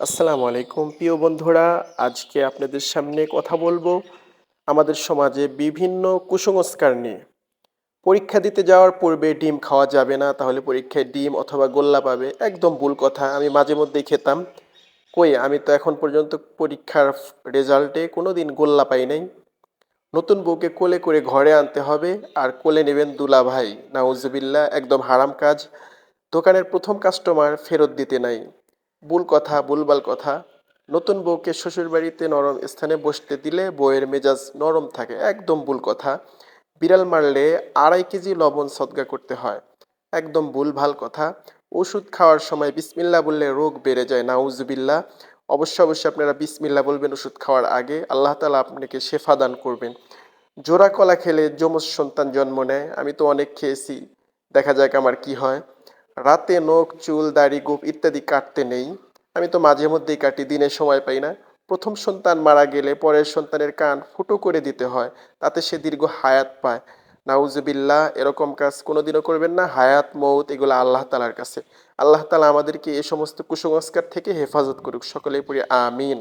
আসসালামু আলাইকুম প্রিয় বন্ধুরা। আজকে আপনাদের সামনে কথা বলব আমাদের সমাজে বিভিন্ন কুসংস্কার নিয়ে। পরীক্ষা দিতে যাওয়ার পূর্বে ডিম খাওয়া যাবে না, তাহলে পরীক্ষায় ডিম অথবা গোল্লা পাবে। একদম ভুল কথা, আমি মাঝে মধ্যেই খেতাম। কই, আমি তো এখন পর্যন্ত পরীক্ষার রেজাল্টে কোনো দিন গোল্লা পাই নাই। নতুন বউকে কোলে করে ঘরে আনতে হবে, আর কোলে নেবেন দুলা ভাই। নাউজুবিল্লা একদম হারাম কাজ। দোকানের প্রথম কাস্টমার ফেরত দিতে নাই। ভুল কথা ভুলবাল কথা, নতুন বউকে শ্বশুরবাড়িতে নরম স্থানে বসতে দিলে বউয়ের মেজাজ নরম থাকে, একদম ভুল কথা। বিড়াল মারলে আড়াই কেজি লবণ সদগা করতে হয়, একদম ভুল ভালো কথা। ওষুধ খাওয়ার সময় বিসমিল্লা বললে রোগ বেড়ে যায় নাউজুবিল্লা অবশ্যই অবশ্যই আপনারা বিসমিল্লা বলবেন ওষুধ খাওয়ার আগে, আল্লাহ তালা আপনাকে শেফা দান করবেন। জোড়া কলা খেলে যমজ সন্তান জন্ম নেয়, আমি তো অনেক খেয়েছি, দেখা যাক আমার কি হয়। রাতে নখ, চুল, দাড়ি, গোপ ইত্যাদি কাটতে নেই। আমি তো মাঝে মধ্যেই কাটি, দিনে সময় পাই না। প্রথম সন্তান মারা গেলে পরের সন্তানের কান ফুটো করে দিতে হয়, তাতে সে দীর্ঘ হায়াত পায়। নাউজুবিল্লাহ, এরকম কাজ কোনোদিনও করবেন না। হায়াত, মৌত, এগুলো আল্লাহ তালার কাছে। আল্লাহ তালা আমাদেরকে এ সমস্ত কুসংস্কার থেকে হেফাজত করুক। সকলেই পড়ি, আমিন।